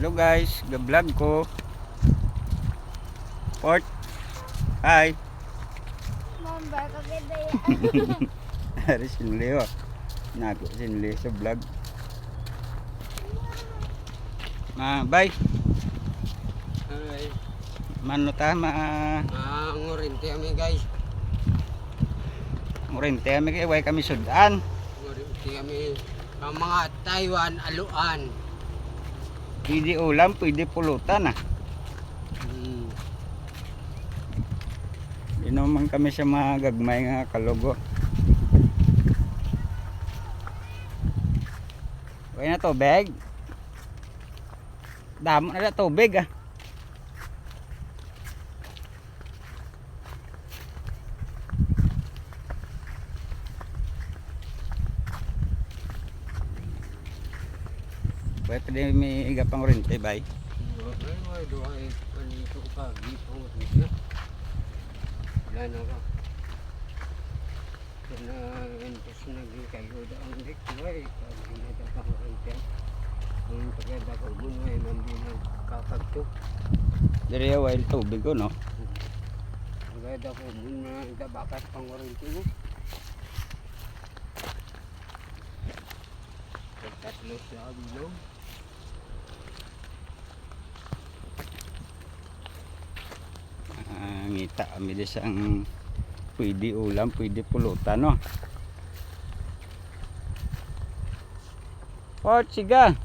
Hello guys, ga-vlog ko. Port. Hi. Mom, baka kita yan. Ari sinli oh. Nago sinli sa vlog. Ma, bye. Ay, Mano ta ma ah, ngurinte kami guys. ngurente kami kay way kami sudan. Ngurinte kami ang mga Taiwan aluan. Pwede ulam, pwede pulutan ah. Hmm. Naman kami sa mga gagmay nga kalugo. Okay na tubig. Damo na na tubig ah. Ngurinte. Ang tagada ko mo ay nandina kakagto. Diri wild tubig ko no. Tagada ko mo na da bakas pang ngurinte mo. Tatlo sa abilong. Ah, ngita kami di sa ang pwede ulam, pwede pulutan no. Oh, siga.